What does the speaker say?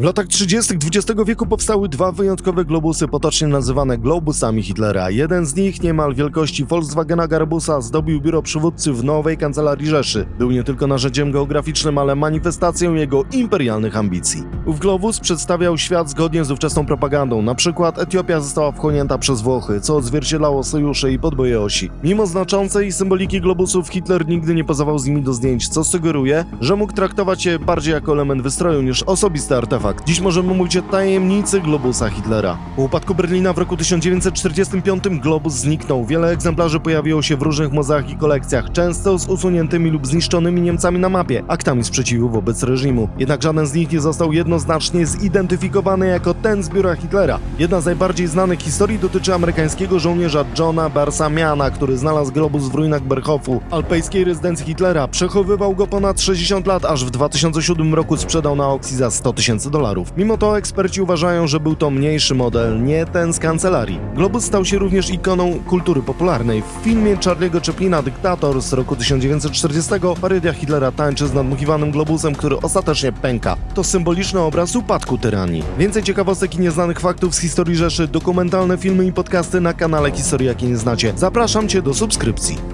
W latach 30. XX wieku powstały dwa wyjątkowe globusy, potocznie nazywane globusami Hitlera. Jeden z nich, niemal wielkości Volkswagena Garbusa, zdobił biuro przywódcy w nowej kancelarii Rzeszy. Był nie tylko narzędziem geograficznym, ale manifestacją jego imperialnych ambicji. Ów globus przedstawiał świat zgodnie z ówczesną propagandą. Na przykład Etiopia została wchłonięta przez Włochy, co odzwierciedlało sojusze i podboje osi. Mimo znaczącej symboliki globusów, Hitler nigdy nie pozował z nimi do zdjęć, co sugeruje, że mógł traktować je bardziej jako element wystroju niż osobisty artefakt. Dziś możemy mówić o tajemnicy globusa Hitlera. Po upadku Berlina w roku 1945 globus zniknął. Wiele egzemplarzy pojawiło się w różnych muzeach i kolekcjach, często z usuniętymi lub zniszczonymi Niemcami na mapie, aktami sprzeciwu wobec reżimu. Jednak żaden z nich nie został jednoznacznie zidentyfikowany jako ten z biura Hitlera. Jedna z najbardziej znanych historii dotyczy amerykańskiego żołnierza Johna Barsamiana, który znalazł globus w ruinach Berhofu, alpejskiej rezydencji Hitlera. Przechowywał go ponad 60 lat, aż w 2007 roku sprzedał na aukcji za 100 tysięcy dolarów. Mimo to eksperci uważają, że był to mniejszy model, nie ten z kancelarii. Globus stał się również ikoną kultury popularnej. W filmie Charlie'ego Chaplina Dyktator z roku 1940 parodia Hitlera tańczy z nadmuchiwanym globusem, który ostatecznie pęka. To symboliczny obraz upadku tyranii. Więcej ciekawostek i nieznanych faktów z historii Rzeszy, dokumentalne filmy i podcasty na kanale Historii, jakie nie znacie. Zapraszam Cię do subskrypcji.